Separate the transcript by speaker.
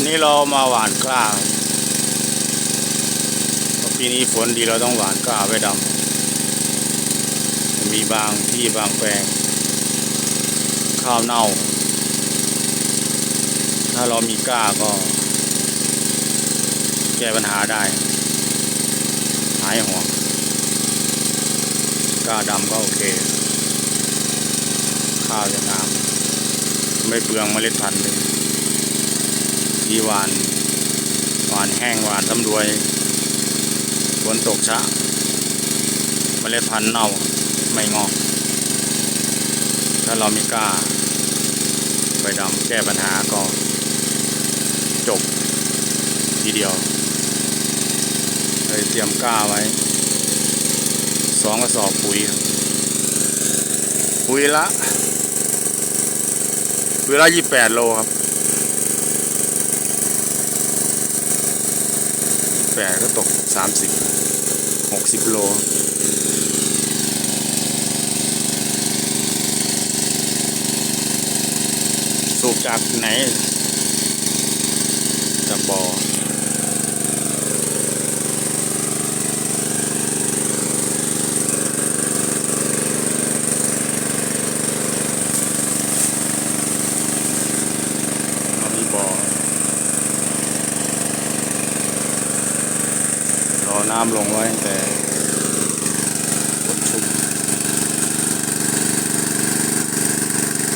Speaker 1: ันนี้เรามาหวานกล้าปีนี้ฝนดีเราต้องหวานกล้าไว้ดำมีบางที่บางแปลง ข้าวเน่า ถ้าเรามีกล้าก็ แก้ปัญหาได้ หายห่วงกล้าดำก็โอเค ข้าวจะงาม ไม่เปลืองเมล็ดพันธุ์เลย ที่หวานหวานแห้งหวานสำรวยฝนตกช้าเมล็ดพันธุ์เน่าไม่งอก ถ้าเรามีกล้า ไปดำแก้ปัญหาก็จบทีเดียวเลยเตรียมกล้าไว้สองกระสอบปุ๋ย ปุ๋ยละปุ๋ยละยี่แปดโลครับ แปดก็ตกสามสิบหกสิบโล สูบจากไหนจากบ่อเรามีบ่อรอ น้ำลงไว้แต่